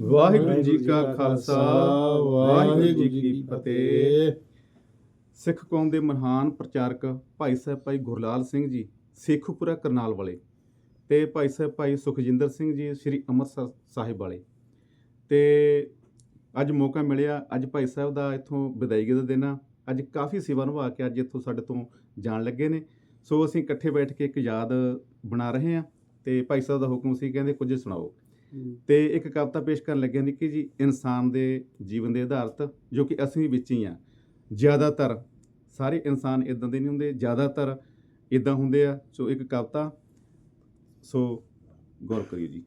ਵਾਹਿਗੁਰੂ ਜੀ ਕਾ ਖਾਲਸਾ ਵਾਹਿਗੁਰੂ ਜੀ ਕੀ ਫਤਿਹ। ਸਿੱਖ ਕੌਮ ਦੇ ਮਹਾਨ ਪ੍ਰਚਾਰਕ ਭਾਈ ਸਾਹਿਬ ਭਾਈ ਗੁਰਲਾਲ ਸਿੰਘ ਜੀ ਸੇਖੂਪੁਰਾ ਕਰਨਾਲ ਵਾਲੇ ਤੇ ਭਾਈ ਸਾਹਿਬ ਭਾਈ ਸੁਖਜਿੰਦਰ ਸਿੰਘ ਜੀ ਸ੍ਰੀ ਅੰਮ੍ਰਿਤਸਰ ਸਾਹਿਬ ਵਾਲੇ। ਤੇ ਅੱਜ ਮੌਕਾ ਮਿਲਿਆ ਅੱਜ ਭਾਈ ਸਾਹਿਬ ਦਾ ਇੱਥੋਂ ਵਿਦਾਇਗੀ ਦਾ ਦਿਨ ਆ। ਅੱਜ ਕਾਫੀ ਸੇਵਾ ਨਿਭਾ ਕੇ ਅੱਜ ਇੱਥੋਂ ਸਾਡੇ ਤੋਂ ਜਾਣ ਲੱਗੇ ਨੇ। ਸੋ ਅਸੀਂ ਇਕੱਠੇ ਬੈਠ ਕੇ ਇੱਕ ਯਾਦ ਬਣਾ ਰਹੇ ਹਾਂ ਤੇ ਭਾਈ ਸਾਹਿਬ ਦਾ ਹੁਕਮ ਸੀ ਕਹਿੰਦੇ ਕੁਝ ਸੁਣਾਓ। ਤੇ ਇੱਕ ਕਵਿਤਾ ਪੇਸ਼ ਕਰਨ ਲੱਗਿਆ ਨਿੱਕੀ ਜੀ, ਇਨਸਾਨ ਦੇ ਜੀਵਨ ਦੇ ਆਧਾਰਿਤ, ਜੋ ਕਿ ਅਸੀਂ ਵਿੱਚ ਹੀ ਆ ਜ਼ਿਆਦਾਤਰ ਸਾਰੇ ਇਨਸਾਨ ਇਦਾਂ ਦੇ ਨਹੀਂ ਹੁੰਦੇ, ਜ਼ਿਆਦਾਤਰ ਇਦਾਂ ਹੁੰਦੇ ਆ। ਸੋ ਇੱਕ ਕਵਿਤਾ, ਸੋ ਗੌਰ ਕਰਿਓ ਜੀ।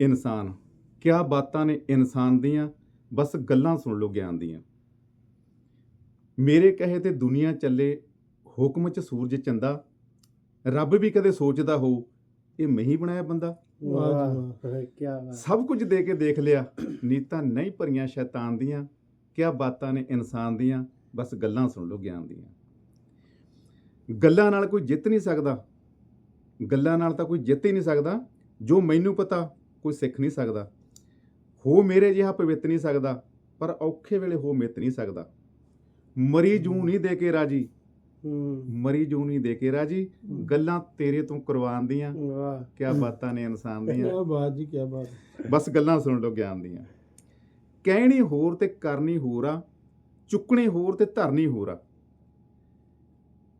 ਇਨਸਾਨ, ਕਿਆ ਬਾਤਾਂ ਨੇ ਇਨਸਾਨ ਦੀਆਂ? ਬਸ ਗੱਲਾਂ ਸੁਣ ਲਓ ਗਿਆਨ ਦੀਆਂ। ਮੇਰੇ ਕਹੇ ਤੇ ਦੁਨੀਆ ਚੱਲੇ, ਹੁਕਮ ਚ ਸੂਰਜ ਚੰਦਾ। ਰੱਬ ਵੀ ਕਦੇ ਸੋਚਦਾ ਹੋ ਇਹ ਮੈਂ ਹੀ ਬਣਾਇਆ ਬੰਦਾ। ਵਾਹ ਕੀ ਬਾਤ। ਸਭ ਕੁਝ ਦੇ ਕੇ ਦੇਖ ਲਿਆ। ਨੀਤਾਂ ਨਹੀਂ ਭਰੀਆਂ ਸ਼ੈਤਾਨ ਦੀਆਂ ਕਿਆ ਬਾਤਾਂ ਨੇ ਇਨਸਾਨ ਦੀਆਂ ਬਸ ਗੱਲਾਂ ਸੁਣ ਲਓ ਗਿਆਨ ਦੀਆਂ। ਗੱਲਾਂ ਨਾਲ ਕੋਈ ਜਿੱਤ ਨਹੀਂ ਸਕਦਾ। ਗੱਲਾਂ ਨਾਲ ਤਾਂ ਕੋਈ ਜਿੱਤ ਹੀ ਨਹੀਂ ਸਕਦਾ। ਜੋ ਮੈਨੂੰ ਪਤਾ ਕੋਈ ਸਿੱਖ ਨਹੀਂ ਸਕਦਾ। ਹੋ ਮੇਰੇ ਜਿਹਾ ਪਵਿੱਤ ਨਹੀਂ ਸਕਦਾ ਪਰ ਔਖੇ ਵੇਲੇ ਹੋ ਮਿੱਤ ਨਹੀਂ ਸਕਦਾ। ਮਰੀ ਜੂ ਨਹੀਂ ਦੇ ਕੇ ਰਾਜੀ। ਮਰੀ ਜੂ ਨਹੀਂ ਦੇ ਕੇ ਰਾਜੀ। ਗੱਲਾਂ ਤੇਰੇ ਤੋਂ ਕੁਰਬਾਨ ਦੀਆਂ। ਵਾਹ। ਕਿਆ ਬਾਤਾਂ ਨੇ ਇਨਸਾਨ ਦੀਆਂ। ਕੀ ਬਾਤ ਜੀ ਕੀ ਬਾਤ। ਬਸ ਗੱਲਾਂ ਸੁਣ ਲਓ ਗਿਆਨ ਦੀਆਂ। ਕਹਿਣੀ ਹੋਰ ਤੇ ਕਰਨੀ ਹੋਰ ਆ ਚੁੱਕਣੀ ਹੋਰ ਤੇ ਧਰਨੀ ਹੋਰ ਆ।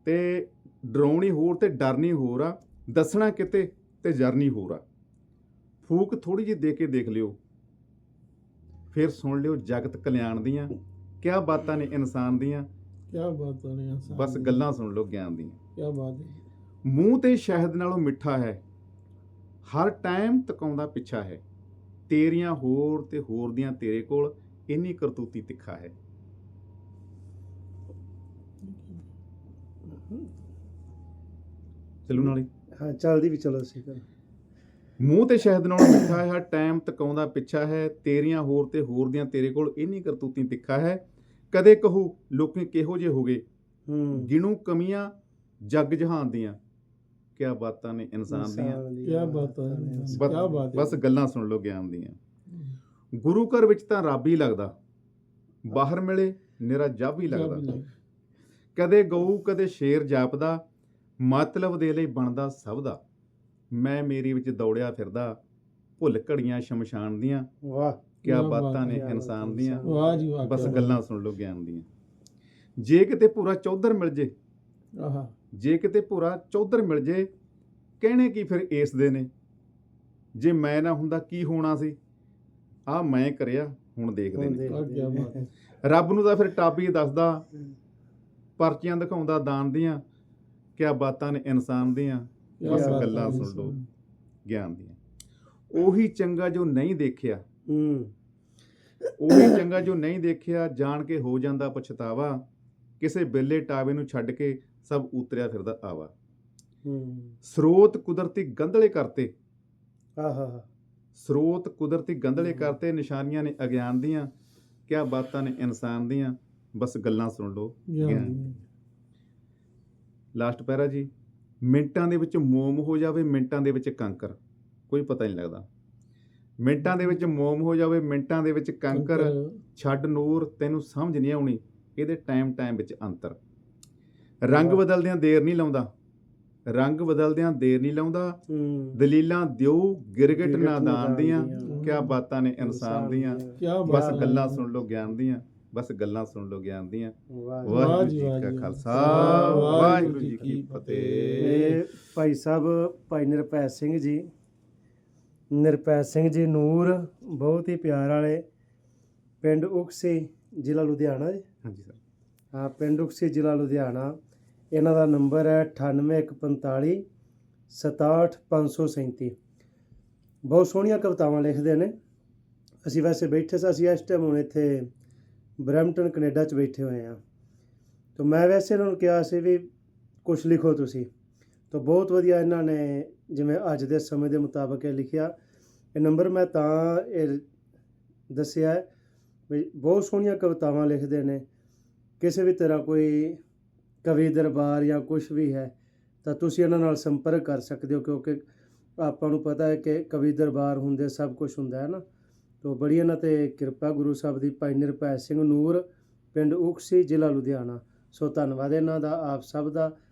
ਤੇ ਡਰਾਉਣੀ ਹੋਰ ਤੇ ਡਰਨੀ ਹੋਰ ਆ ਦੱਸਣਾ ਕਿਤੇ ਤੇ ਜਰਨੀ ਹੋਰ ਆ। ਫੂਕ ਥੋੜੀ ਜਿਹੀ ਦੇ ਕੇ ਦੇਖ ਲਿਓ। ਫਿਰ ਸੁਣ ਲਿਓ ਜਗਤ ਕਲਿਆਣ ਦੀਆਂ ਕਿਆ ਬਾਤਾਂ ਨੇ ਇਨਸਾਨ ਦੀਆਂ ਕੀ ਬਾਤ ਇਨਸਾਨ ਬਸ ਗੱਲਾਂ ਸੁਣ ਲਓ ਗਿਆਨ ਦੀਆਂ। ਕੀ ਬਾਤ ਹੈ। ਮੂੰਹ ਤੇ ਸ਼ਹਿਦ ਨਾਲੋਂ ਮਿੱਠਾ ਹੈ। ਹਰ ਟਾਈਮ ਤਕਾਉਂਦਾ ਪਿੱਛਾ ਹੈ। ਤੇਰੀਆਂ ਹੋਰ ਤੇ ਹੋਰ ਦੀਆਂ ਤੇਰੇ ਕੋਲ ਇੰਨੀ ਕਰਤੂਤੀ ਤਿੱਖਾ ਹੈ। ਚਲੂ ਨਾਲੀ। ਹਾਂ ਚੱਲਦੀ ਵੀ ਚਲੋ ਸੀ ਕਰ ਮੂੰਹ ਤੇ ਸ਼ਹਿਦ ਨਾਲੋਂ ਮਿੱਠਾ ਹੈ। ਹਰ ਟਾਈਮ ਤਕਾਉਂਦਾ ਪਿੱਛਾ ਹੈ। ਤੇਰੀਆਂ ਹੋਰ ਤੇ ਹੋਰ ਦੀਆਂ ਤੇਰੇ ਕੋਲ ਇੰਨੀ ਕਰਤੂਤੀ ਤਿੱਖਾ ਹੈ ਕਦੇ ਕਹੂ ਲੋਕੀ ਕਿਹੋ ਜਿਹੇ ਹੋਗੇ ਹੂੰ। ਗਿਣੂ ਕਮੀਆਂ ਜੱਗ ਜਹਾਨ ਦੀਆਂ। ਕਿਆ ਬਾਤਾਂ ਨੇ ਇਨਸਾਨ ਦੀਆਂ। ਕੀ ਬਾਤ ਹੈ ਬਸ- ਕੀ ਬਾਤ ਹੈ। ਬਸ ਗੱਲਾਂ ਸੁਣ ਲਓ ਗਿਆਨ ਦੀਆਂ। ਗੁਰੂ ਘਰ ਵਿੱਚ ਤਾਂ ਰੱਬ ਹੀ ਲੱਗਦਾ। ਬਾਹਰ ਮਿਲੇ ਨਿਰਾ ਜੱਬ ਹੀ ਲੱਗਦਾ। ਕਦੇ ਗਊ ਕਦੇ ਸ਼ੇਰ ਜਾਪਦਾ ਮਤਲਬ ਦੇ ਲਈ ਬਣਦਾ ਸਭ ਦਾ। ਮੈਂ ਮੇਰੀ ਵਿੱਚ ਦੌੜਿਆ ਫਿਰਦਾ ਭੁੱਲ ਘੜੀਆਂ ਸ਼ਮਸ਼ਾਨ ਦੀਆਂ। ਵਾਹ। ਕਿਆ ਬਾਤਾਂ ਨੇ ਇਨਸਾਨ ਦੀਆਂ। ਵਾਹ ਜੀ ਵਾਹ ਬਸ ਗੱਲਾਂ ਸੁਣ ਲਓ ਗਿਆਨ ਦੀਆਂ। ਜੇ ਕਿਤੇ ਪੂਰਾ ਚੌਧਰ ਮਿਲ ਜੇ। ਆਹਾ। ਜੇ ਕਿਤੇ ਪੂਰਾ ਚੌਧਰ ਮਿਲ ਜੇ ਕਹਿਣੇ ਕੀ ਫਿਰ ਇਸ ਦੇ ਨੇ? ਜੇ ਮੈਂ ਨਾ ਹੁੰਦਾ ਕੀ ਹੋਣਾ ਸੀ? ਆ ਮੈਂ ਕਰਿਆ ਹੁਣ ਦੇਖਦੇ ਨੇ। ਰੱਬ ਨੂੰ ਤਾਂ ਫਿਰ ਟਾਪੀ ਦੱਸਦਾ ਪਰਚੀਆਂ ਦਿਖਾਉਂਦਾ ਦਾਨ ਦੀਆਂ। ਕਿਆ ਬਾਤਾਂ ਨੇ ਇਨਸਾਨ ਦੀਆਂ। ਬਸ ਗੱਲਾਂ ਸੁਣ। ਲਓ ਗਿਆਨ ਦੀਆਂ। ਉਹੀ ਚੰਗਾ ਜੋ ਨਹੀਂ ਦੇਖਿਆ ਹੂੰ। ਉਹੀ ਚੰਗਾ ਜੋ ਨਹੀਂ ਦੇਖਿਆ ਜਾਣ ਕੇ ਹੋ ਜਾਂਦਾ ਪਛਤਾਵਾ। ਕਿਸੇ ਬੇਲੇ ਟਾਵੇ ਨੂੰ ਛੱਡ ਕੇ ਸਭ ਉਤਰਿਆ ਫਿਰਦਾ ਆਵਾ। ਹੂੰ। ਸਰੋਤ ਕੁਦਰਤੀ ਗੰਧਲੇ ਕਰਤੇ। ਆਹਾ ਸਰੋਤ ਕੁਦਰਤੀ ਗੰਧਲੇ। ਕਰਤੇ ਨਿਸ਼ਾਨੀਆਂ ਨੇ ਅਗਿਆਨ ਦੀਆਂ ਕਿਆ ਬਾਤਾਂ ਨੇ ਇਨਸਾਨ ਦੀਆਂ ਬਸ ਗੱਲਾਂ ਸੁਣ ਲਓ। ਲਾਸਟ ਪੈਰਾ ਜੀ ਮਿੰਟਾਂ ਦੇ ਵਿੱਚ ਮੋਮ ਹੋ ਜਾਵੇ ਮਿੰਟਾਂ ਦੇ ਵਿੱਚ ਕੰਕਰ ਕੋਈ ਪਤਾ ਨਹੀਂ ਲੱਗਦਾ। ਮਿੰਟਾਂ ਦੇ ਵਿੱਚ ਮੋਮ ਹੋ ਜਾਵੇ ਮਿੰਟਾਂ ਦੇ ਵਿੱਚ ਕੰਕਰ ਛੱਡ ਨੂਰ ਤੈਨੂੰ ਸਮਝ ਨਹੀਂ ਆਉਣੀ। ਇਹਦੇ ਟਾਈਮ ਟਾਈਮ ਵਿੱਚ ਅੰਤਰ। ਰੰਗ। ਬਦਲਦਿਆਂ ਦੇਰ ਨਹੀਂ ਲਾਉਂਦਾ। ਰੰਗ ਬਦਲਦਿਆਂ ਦੇਰ ਨਹੀਂ ਲਾਉਂਦਾ। ਦਲੀਲਾਂ ਦਿਓ ਗਿਰਗਟ ਨਾਦਾਨ ਦੀਆਂ। ਕਿਆ ਬਾਤਾਂ ਨੇ ਇਨਸਾਨ ਦੀਆਂ। ਬਸ। ਗੱਲਾਂ ਸੁਣ ਲਓ ਗਿਆਨ ਦੀਆਂ। ਬਸ ਗੱਲਾਂ ਸੁਣ ਲਓ ਗਿਆਨ ਦੀਆਂ। ਵਾਹਿਗੁਰੂ ਜੀ, ਕਾ ਖਾਲਸਾ। ਵਾਹ। ਵਾਹਿਗੁਰੂ ਜੀ ਕੀ ਫਤਿਹ। ਭਾਈ ਸਾਹਿਬ ਭਾਈ ਨਿਰਪੈ ਸਿੰਘ ਜੀ ਨਿਰਪੈ ਸਿੰਘ ਜੀ ਨੂਰ ਬਹੁਤ ਹੀ ਪਿਆਰ ਵਾਲੇ ਪਿੰਡ ਉਕਸੀ ਜ਼ਿਲ੍ਹਾ ਲੁਧਿਆਣਾ ਜੀ। ਹਾਂਜੀ ਸਰ। ਹਾਂ ਪਿੰਡ ਉਕਸੀ ਜ਼ਿਲ੍ਹਾ ਲੁਧਿਆਣਾ। ਇਹਨਾਂ ਦਾ ਨੰਬਰ ਹੈ 98145 67537 ਬਹੁਤ ਸੋਹਣੀਆਂ ਕਵਿਤਾਵਾਂ ਲਿਖਦੇ ਨੇ। ਅਸੀਂ ਵੈਸੇ ਬੈਠੇ ਸਾਂ ਅਸੀਂ ਇਸ ਟਾਈਮ ਹੁਣ ਇੱਥੇ ਬਰੈਂਪਟਨ ਕੈਨੇਡਾ 'ਚ ਬੈਠੇ ਹੋਏ ਹਾਂ। ਤਾਂ ਮੈਂ ਵੈਸੇ ਇਹਨਾਂ ਨੂੰ ਕਿਹਾ ਸੀ ਵੀ ਕੁਝ ਲਿਖੋ ਤੁਸੀਂ। ਤਾਂ ਬਹੁਤ ਵਧੀਆ ਇਹਨਾਂ ਨੇ ਜਿਵੇਂ ਅੱਜ ਦੇ ਸਮੇਂ ਦੇ ਮੁਤਾਬਕ ਇਹ ਲਿਖਿਆ। ਇਹ ਨੰਬਰ ਮੈਂ ਤਾਂ ਇਹ ਦੱਸਿਆ ਵੀ ਬਹੁਤ ਸੋਹਣੀਆਂ ਕਵਿਤਾਵਾਂ ਲਿਖਦੇ ਨੇ। ਕਿਸੇ ਵੀ ਤਰ੍ਹਾਂ ਕੋਈ ਕਵੀ ਦਰਬਾਰ ਜਾਂ ਕੁਝ ਵੀ ਹੈ, ਤਾਂ ਤੁਸੀਂ ਇਹਨਾਂ ਨਾਲ ਸੰਪਰਕ ਕਰ ਸਕਦੇ ਹੋ, ਕਿਉਂਕਿ ਆਪਾਂ ਨੂੰ ਪਤਾ ਹੈ ਕਿ ਕਵੀ ਦਰਬਾਰ ਹੁੰਦੇ ਸਭ ਕੁਝ ਹੁੰਦਾ ਹੈ ਨਾ। ਤੋ ਬੜੀ ਇਹਨਾਂ ਤੇ ਕਿਰਪਾ ਗੁਰੂ ਸਾਹਿਬ ਦੀ ਭਾਈ ਨਿਰਭੈ ਸਿੰਘ ਨੂਰ, ਪਿੰਡ ਉਕਸੀ, ਜ਼ਿਲ੍ਹਾ ਲੁਧਿਆਣਾ। ਸੋ ਧੰਨਵਾਦ ਇਹਨਾਂ ਦਾ, ਆਪ ਸਭ ਦਾ।